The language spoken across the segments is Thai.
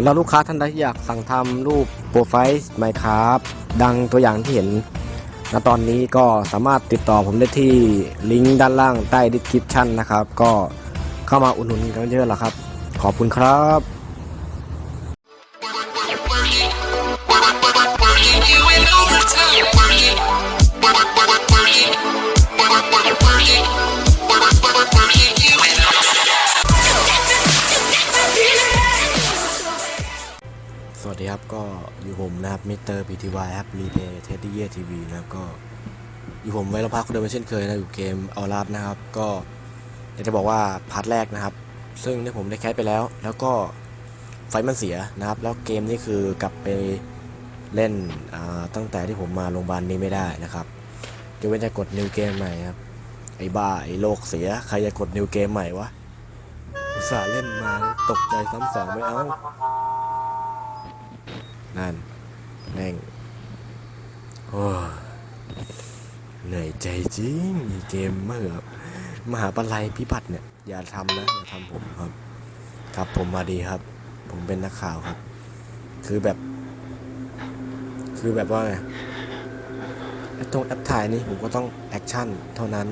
ำหรับลูกค้าท่านใดที่อยากสั่งทำรูปโปรไฟล์ไมครับดังตัวอย่างที่เห็นณตอนนี้ก็สามารถติดต่อผมได้ที่ลิงก์ด้านล่างใต้ดีคริปชันนะครับ ก็เข้ามาอุดหนุนกันเยอะละครับ ขอบคุณครับ นะครับมิสเตอร์พีทีวายครับรีเพย์เทดดี้เยทีวีนะครับก็อยู่ผมไว้แล้วพักคนเดิมเป็นเช่นเคยนะอยู่เกมเอาลาดนะครับ ก็อยากจะบอกว่าพาร์ทแรกนะครับ ซึ่งที่ผมได้แคสไปแล้ว แล้วก็ไฟมันเสียนะครับ แล้วเกมนี้คือกลับไปเล่นตั้งแต่ที่ผมมาโรงพยาบาลนี้ไม่ได้นะครับจะเว้นจะกดนิวเกมใหม่ครับไอ้บ้าไอ้โลกเสียใครจะกดนิวเกมใหม่วะอุตส่าห์เล่นมาตกใจซ้ำสองไม่เอานั่น แม่งโอ้เหนื่อยใจจริงมีเกมเมื่อมหาปลัยพิบัติเนี่ย อย่าทำนะ อย่าทำผมครับ ครับผมมาดีครับ ผมเป็นนักข่าวครับ คือแบบ คือแบบว่าไงไอ้ตรงแอปถ่ายนี่ผมก็ต้องแอคชั่นเท่านั้น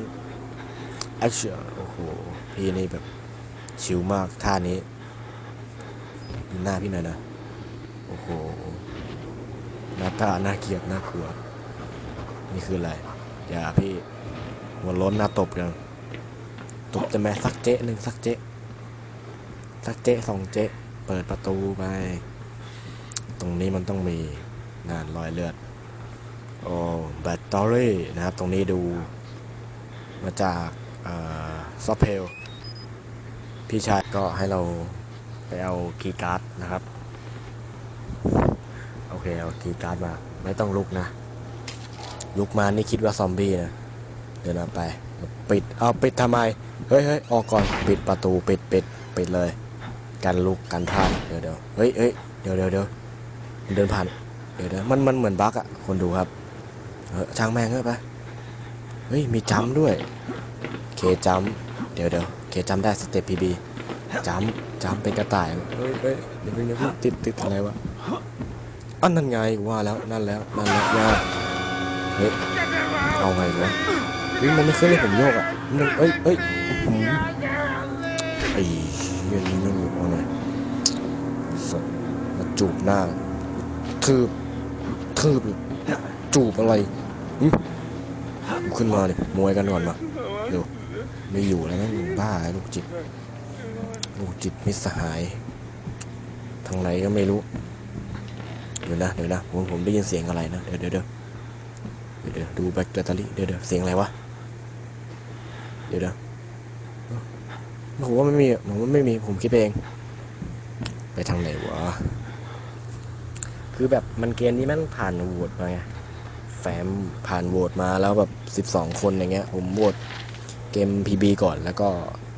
แอคชั่นโอ้โห พี่นี่แบบชิลมากท่านี้หน้าพี่หน่อยนะ โอ้โห หน้าตาน่าเกลียดน่ากลัว นี่คืออะไร อย่าพี่ หัวล้นหน้าตบกันตบจะแม่สักเจ๊หนึ่งสักเจ๊สักเจ๊สองเจ๊เปิดประตูไป ตรงนี้มันต้องมีงานรอยเลือด โอ้แบตเตอรี่นะครับ ตรงนี้ดูมาจากซอฟเพลพี่ชายก็ให้เราไปเอาคีย์การ์ดนะครับ เคเอากีการ์ดมา ไม่ต้องลุกนะ ลุกมานี่คิดว่าซอมบี้นะเดินาไป ปิดเอาปิดทำไม เฮ้ยเฮ้ยออกก่อนปิดประตูปิดปิดปิดเลยกันลุกกันพลาดเดี๋ยวเดี๋ยวเฮ้ยเฮ้ยเดี๋ยวเดี๋ยวเดี๋ยวเดินผ่าน เดี๋ยวเดี๋ยวมันมันเหมือนบั๊กอะคนดูครับเออช่างแม่งเถอะไปเฮ้ยมีจัมด้วย เคจัมเดี๋ยวเดี๋ยวเคจัมได้สเต็ปพีบีจัมจัมเป็นกระต่ายเฮ้ยเฮ้ยเดี๋ยวเพิ่งเดี๋ยวติดติดอะไรวะ อันนั่นไงว่าแล้วนั่นแล้วนั่นแล้วยาเฮ้ยเอาไงวะเฮ้ยมันไม่เคยเล่นผมโยกอะมันเอ้ยเอ้ยอื้อหือไอ้เรื่องนี้ไม่รู้เอาหน่อยสัตว์มาจูบหน้าทืบทืบจูบอะไรหึขึ้นมาเลยมวยกันก่อนมาเร็วไม่อยู่แล้วนะมึงบ้าไอ้ลูกจิตลูกจิตมิสหาย ทางไหนก็ไม่รู้ เดี๋ยวนะเดี๋ยวนะผมผมได้ยินเสียงอะไรนะเดี๋ยวเดี๋ยวเดี๋ยวเดี๋ยวดูแบคแบตเตอรี่เดี๋ยวเดี๋ยวเสียงอะไรวะเดี๋ยวเดี๋ยวผมว่าไม่มีผมว่าไม่มีผมคิดเอง ไปทางไหนวะคือแบบมันเกมนี้ม่งผ่านโหวตมาไงแฟมผ่านโหวตมาแล้วแบบสิบสองคนอย่างเงี้ย ผมโหวตเกม PB ก่อนแล้วก็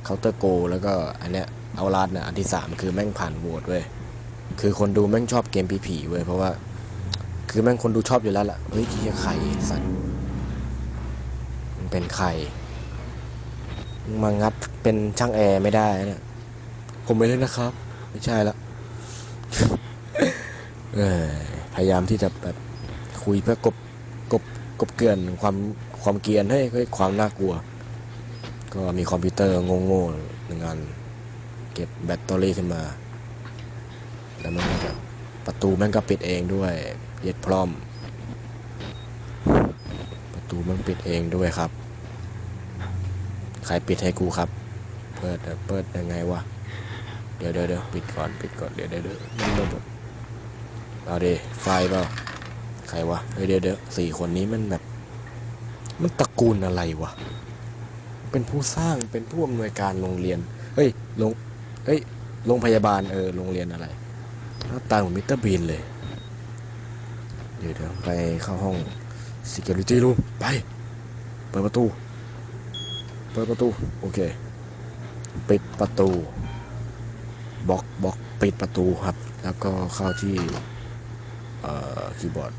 เคาน์เตอร์โกแล้วก็อันเนี้ยเอาลาดเนี่ยอันที่สามคือแม่งผ่านโหวตเว้ย คือคนดูแม่งชอบเกมผีๆเว้ยเพราะว่า คือแม่งคนดูชอบอยู่แล้วล่ะเฮ้ยเหียไข่สัตว์มันเป็นไข่มึงมางัดเป็นช่างแอร์ไม่ได้นะผมไม่เล่นนะครับ ไม่ใช่ละเออพยายามที่จะแบบคุยเพื่อกบกบกบเกลื่อนความความเกรียนให้ให้ความน่ากลัว ก็มีคอมพิวเตอร์โง่ๆหนึ่งอัน เก็บแบตเตอรี่ขึ้นมา แล้วมันก็ประตูแม่งก็ปิดเองด้วยเย็ดพร้อม ประตูมันปิดเองด้วยครับ ใครปิดให้กูครับ เปิดเปิดยังไงวะ เดี๋ยวเดี๋ยวเดี๋ยวปิดก่อนปิดก่อนเดี๋ยวเดี๋ยวเดี๋ยวนี่มันแบบเอาดิไฟเปล่าใครวะเฮ้ยเดี๋ยวเดี๋ยวสี่คนนี้มันแบบ มันตระกูลอะไรวะ เป็นผู้สร้างเป็นผู้อำนวยการโรงเรียน เฮ้ยโรงเฮ้ยโรงพยาบาลเออโรงเรียนอะไร หน้าตาเหมือนมิสเตอร์บีนเลย เดี๋ยวเดี๋ยวไปเข้าห้อง security room ไป เปิดประตู เปิดประตู โอเค ปิดประตูบล็อกบล็อกปิดประตูครับ แล้วก็เข้าที่เอ่อคีย์บอร์ด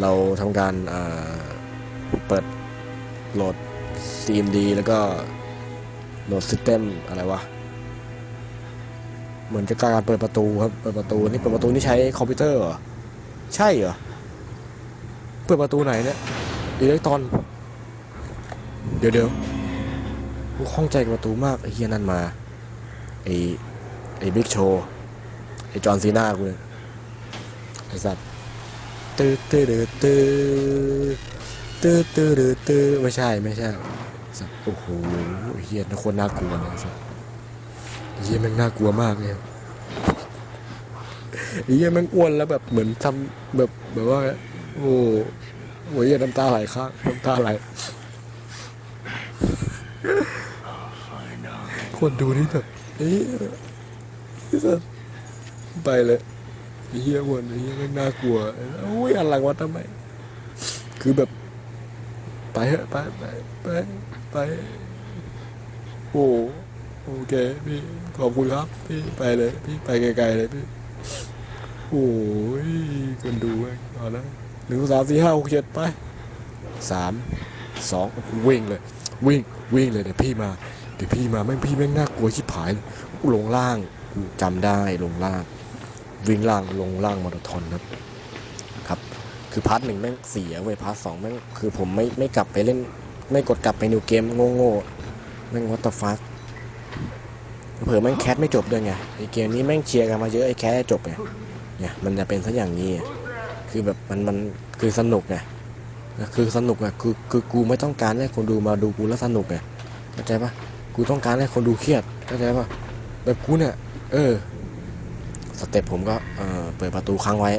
เราทำการเอ่อเปิดโหลด CMD แล้วก็โหลด System อะไรวะ เหมือนจะการเปิดประตูครับ เปิดประตูนี่เปิดประตูนี่ใช้คอมพิวเตอร์เหรอ ใช่เหรอ เปิดประตูไหนเนี่ยอิเล็กตรอน เดี๋ยวเดี๋ยวกูข้องใจประตูมากไอ้เฮียนั่นมา ไอ้ไอ้บิ๊กโชว์ไอ้จอห์นซีนากูเนี่ยไอ้สัตว์ตื้อตื้อตื้อตื้อตื้อตื้อไม่ใช่ไม่ใช่สัตว์โอ้โหเฮียนคนน่ากลัวนะสัตว์ เฮียแม่งน่ากลัวมากเลยไอ้เฮียแม่งอ้วนแล้วแบบเหมือนทำแบบแบบว่า โอ้โหเฮียน้ำตาไหลข้างน้ำตาไหลคนดูนี่แบบเอ้ยสัสไปเลยไอ้เฮียวนไอ้เฮียแม่งน่ากลัวโอ้ยอันหลังวัดทำไม คือแบบ ไปเถอะไปไปไปไปโอ้ โอเคพี่ขอบคุณครับ พี่ไปเลย พี่ไปไกลๆเลยพี่โอ้ยคนดูแม่งเอาละหนึ่งสามสี่ห้าหกเจ็ดไปสามสองวิ่งเลย วิ่งวิ่งเลยเดี๋ยวพี่มาเดี๋ยวพี่มาแม่งพี่แม่งน่ากลัวชิบหายเลยลงล่างกูจำได้ลงล่าง วิ่งล่างลงล่างมาราธอนครับครับ คือพาร์ทหนึ่งแม่งเสียเว้ยพาร์ทสองแม่งคือผมไม่ไม่กลับไปเล่น ไม่กดกลับไปนิวเกมโง่ๆแม่งวัตฟัส เผื่อแม่งแคสไม่จบด้วยไงไอเกมนี้แม่งเชียร์กันมาเยอะไอแคสจบไงเนี่ยมันจะเป็นซะอย่างนี้ คือแบบมันมันคือสนุกไงคือสนุกอะคือคือกูไม่ต้องการให้คนดูมาดูกูแล้วสนุกไงเข้าใจปะกูต้องการให้คนดูเครียดเข้าใจปะแบบกูเนี่ยเออสเต็ปผมก็เออเปิดประตูค้างไว้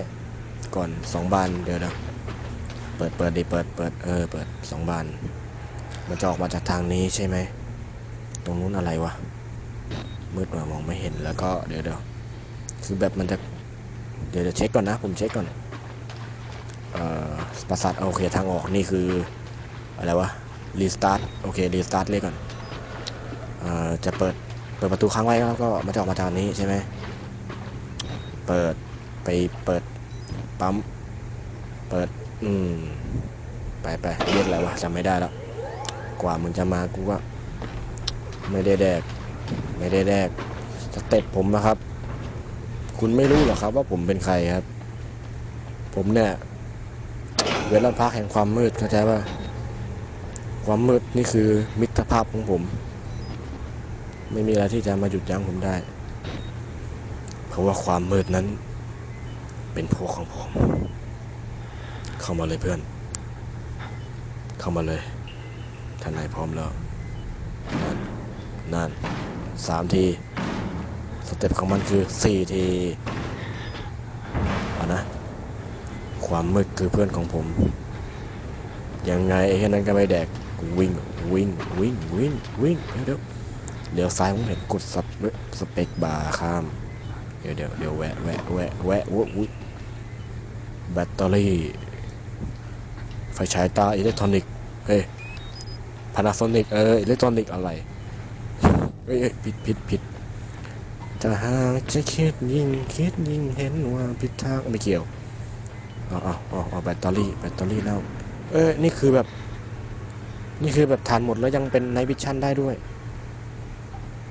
ก่อนสองบานเดี๋ยวนะเปิดเปิดดิเปิดเปิดเออเปิดสองบานมันจะออกมาจากทางนี้ใช่ไหมตรงนู้นอะไรวะ มืดมามองไม่เห็นแล้วก็เดี๋ยวเดี๋ยวคือแบบมันจะเดี๋ยวเดี๋ยวเช็คก่อนนะ ผมเช็คก่อนเอ่อประสาทโอเคทางออกนี่คืออะไรวะรีสตาร์ทโอเครีสตาร์ทเลยก่อนเอ่อจะเปิดเปิดประตูค้างไว้แล้วก็มันจะออกมาทางนี้ใช่ไหมเปิดไปเปิดปั๊มเปิดอืมไปไปเรียกอะไรวะจำไม่ได้แล้ว กว่ามึงจะมากูก็ไม่ได้แดก ไม่ได้แดกสเต็ปผมนะครับ คุณไม่รู้หรอครับว่าผมเป็นใครครับ ผมเนี่ยเวลาพักแห่งความมืดเข้าใจป่ะความมืดนี่คือมิตรภาพของผม ไม่มีอะไรที่จะมาหยุดยั้งผมได้ เพราะว่าความมืดนั้น เป็นพวกของผม เข้ามาเลยเพื่อน เข้ามาเลยท่านนายพร้อมแล้วนั่นนั่น สามที สเต็ปของมันคือสี่ทีเอานะ ความมืดคือเพื่อนของผม ยังไงไอ้แค่นั้นก็ไม่แดกวิ่งวิ่งวิ่งวิ่งวิ่งเดี๋ยวเดี๋ยวเลี้ยวซ้ายผมเห็นกดสเปสเปกบาร์ข้าม เดี๋ยวเดี๋ยวเดี๋ยวแวะแวะแวะแวะวุ้ยแบตเตอรี่ ไฟฉายตาอิเล็กทรอนิกส์เฮ้ยพานาโซนิกเอออิเล็กทรอนิกส์อะไร อ้ยผิดผิดผิดจะหากจะคิดยิ่งคิดยิ่งเห็นว่าผิดทางไม่เกี่ยวอ๋อาเอาเอแบตเตอรี่แบตเตอรี่แล้ว เอ้ยนี่คือแบบ นี่คือแบบทานหมดแล้วยังเป็นไนท์วิชั่นได้ด้วย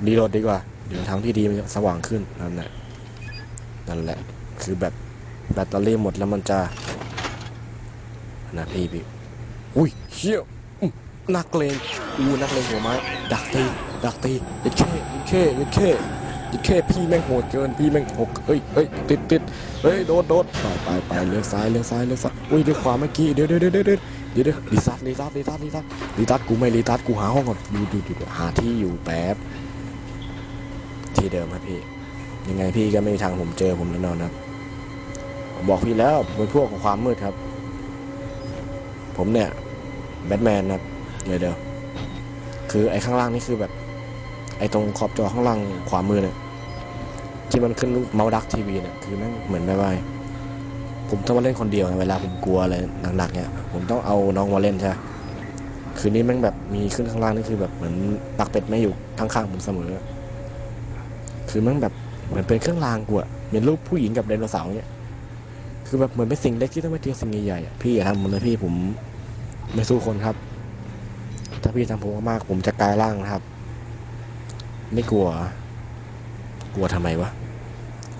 รีโหลดดีกว่า เดี๋ยวทางที่ดีมันจะสว่างขึ้นนั่นแหละนั่นแหละ คือแบบแบตเตอรี่หมดแล้วมันจะนะพี่พี่อุ้ยเชี่ยนักเลงอู้นักเลงหัวไม้ดักตี ดักตียัดเข้ยัดเข้ยัดเข้ยัดเข้พี่แม่งโหดเกินพี่แม่งหกเอ้ยเอ้ยติดติดเฮ้ยโดดโดดไปไปไปเลี้ยวซ้ายเลี้ยวซ้ายเลี้ยวซ้ายอุ้ยเลี้ยวขวาเมื่อกี้เดี๋ยวเดี๋ยวเดี๋ยวเดี๋ยวเดี๋ยวเดี๋ยวรีซัดรีซัดรีซัดรีซัดรีซัดกูไม่รีซัดกูหาห้องก่อนดูดูดูหาที่อยู่แป๊บที่เดิมครับพี่ยังไงพี่ก็ไม่มีทางผมเจอผมแน่นอนครับผมบอกพี่แล้วเป็นพวกของความมืดครับ ผมเนี่ยแบทแมนครับเดี๋ยวเดี๋ยวคือไอ้ข้างล่างนี่คือแบบ ไอตรงขอบจอข้างล่างขวามือเนี่ยที่มันขึ้นรูปเมาส์ดักทีวีเนี่ยคือแม่งเหมือนแบบว่าผมต้องมาเล่นคนเดียวเวลาผมกลัวอะไรหนักๆเนี่ยผมต้องเอาน้องมาเล่นใช่คืนนี้แม่งแบบมีขึ้นข้างล่างนี่คือแบบเหมือนปักเป็ดไม่อยู่ข้างๆผมเสมอ คือมันแบบเหมือนเป็นเครื่องรางกูอะเหมือนรูปผู้หญิงกับไดโนเสาร์เนี่ยคือแบบเหมือนเป็นสิ่งเล็กที่ต้องไปเจอสิ่งใหญ่ๆพี่อย่าทำมันเลยพี่ผมไม่สู้คนครับ ถ้าพี่ทำผมมากผมจะกลายร่างนะครับ ไม่กลัว กลัวทำไมวะ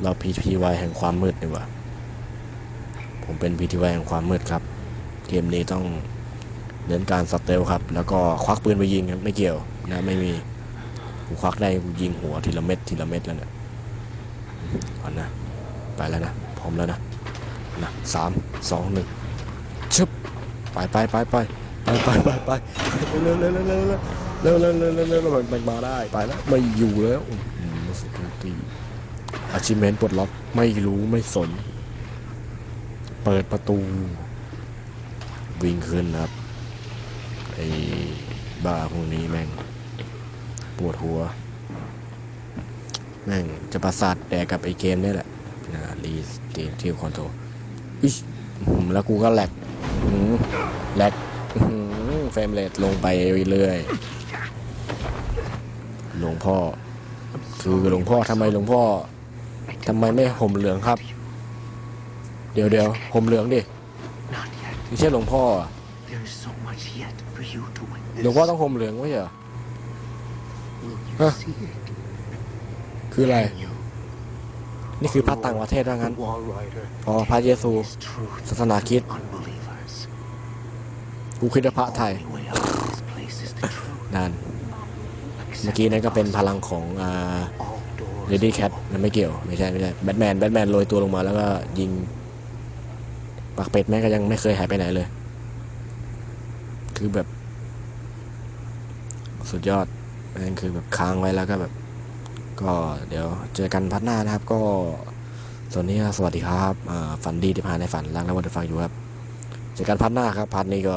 เราพีทีวแห่งความมืดดีกว่า ผมเป็นพีทีวแห่งความมืดครับ เกมนี้ต้องเน้นการสเตลครับ แล้วก็ควักปืนไปยิงครับไม่เกี่ยวนะไม่มีกูควักได้กูยิงหัวทีละเม็ดทีละเม็ดแล้วเนี่ยก่อนนะ ไปแล้วนะ พร้อมแล้วนะนะสามสองหนึ่งชึบไปไปไปไปไปไปไปไปเร็วเร็วเร็วเร็ว เร็วเร็วเร็วเร็วเร็วเร็วเร็วมันมาได้ไปแล้วไม่อยู่แล้วอืมสุดที่อาชิเมนปลดล็อกไม่รู้ไม่สน เปิดประตู วิ่งขึ้นครับไอ้บ้าพวกนี้แม่ง ปวดหัว แม่งจะประสาทแดกกับไอ้เกมนี่แหละนะรีสเตทีคอนโทรอิชแล้วกูก็แหลกแหลกเฟรมเรทลงไปเรื่อยๆ หลวงพ่อ คือหลวงพ่อทำไมหลวงพ่อทำไมไม่ห่มเหลืองครับ เดี๋ยวเดี๋ยวห่มเหลืองดิไม่ใช่หลวงพ่อหลวงพ่อต้องห่มเหลืองไม่ใช่เหรอคืออะไร นี่คือพระต่างประเทศว่างั้น อ๋อ พระเยซู ศาสนาคริดกูคิดว่าพระไทย นั่น เมื่อกี้นั่นก็เป็นพลังของอ่าเลดี้แคทนั่นไม่เกี่ยว ไม่ใช่ไม่ใช่แบทแมนแบทแมนโรยตัวลงมาแล้วก็ยิงปากเป็ดแม่ก็ยังไม่เคยหายไปไหนเลย คือแบบ สุดยอดนั่นคือแบบค้างไว้แล้วก็แบบ ก็เดี๋ยวเจอกันพัดหน้านะครับ ก็ส่วนนี้สวัสดีครับฝันดีที่ผ่านในฝันรักและวันที่ฟังอยู่ครับเจอกันพัดหน้าครับพัดนี้ก็